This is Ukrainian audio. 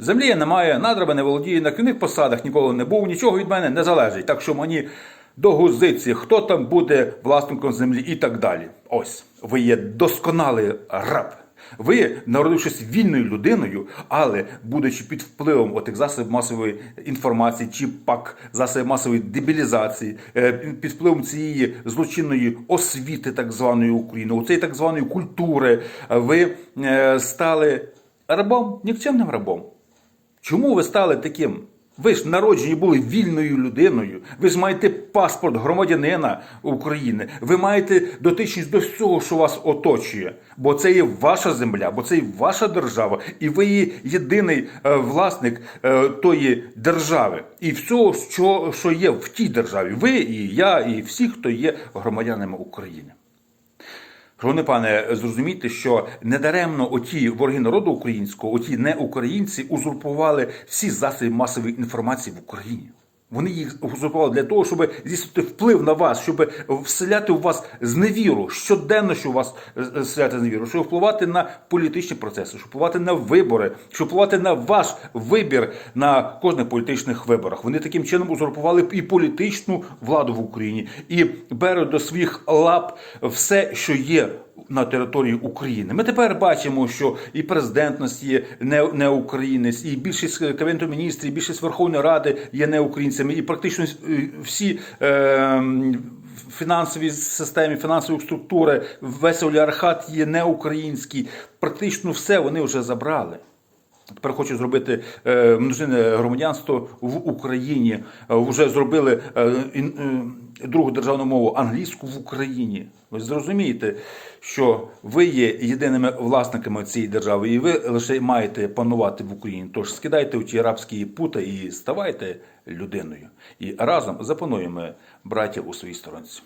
Землі я не маю, надрами не володію, на керівних посадах ніколи не був, нічого від мене не залежить. Так що мені до гузиці, хто там буде власником землі і так далі. Ось, ви є досконалий раб. Ви, народившись вільною людиною, але будучи під впливом отих засобів масової інформації, чи пак засобів масової дебілізації, е, під впливом цієї злочинної освіти, так званої України, у цієї так званої культури, ви е, стали рабом, нікчемним рабом. Чому ви стали таким? Ви ж народжені були вільною людиною. Ви ж маєте паспорт громадянина України. Ви маєте дотичність до всього, що вас оточує. Бо це є ваша земля, бо це є ваша держава, і ви є єдиний е, власник е, тої держави і всього, що, що є в тій державі. Ви і я, і всі, хто є громадянами України. Шановне пане, зрозумійте, що недаремно оті вороги народу українського, оті неукраїнці узурпували всі засоби масової інформації в Україні. Вони їх узурпували для того, щоб здійснити вплив на вас, щоб вселяти у вас зневіру, щоденно, що у вас е, вселяти зневіру, щоб впливати на політичні процеси, щоб впливати на вибори, щоб впливати на ваш вибір на кожних політичних виборах. Вони таким чином узурпували і політичну владу в Україні, і беруть до своїх лап все, що є на території України. Ми тепер бачимо, що і президент нас є не, не українець, і більшість кабінету міністрів, і більшість Верховної Ради є не українцями, і практично е, всі. Е, Фінансові системи, фінансові структури, весь олігархат є неукраїнський. Практично все вони вже забрали. Тепер хочу зробити е, множинне громадянство в Україні. Е, Вже зробили е, е, другу державну мову англійську в Україні. Ви зрозумієте, що ви є єдиними власниками цієї держави, і ви лише маєте панувати в Україні. Тож скидайте у ті арабські пута і ставайте людиною. І разом запануємо браття у своїй сторонці.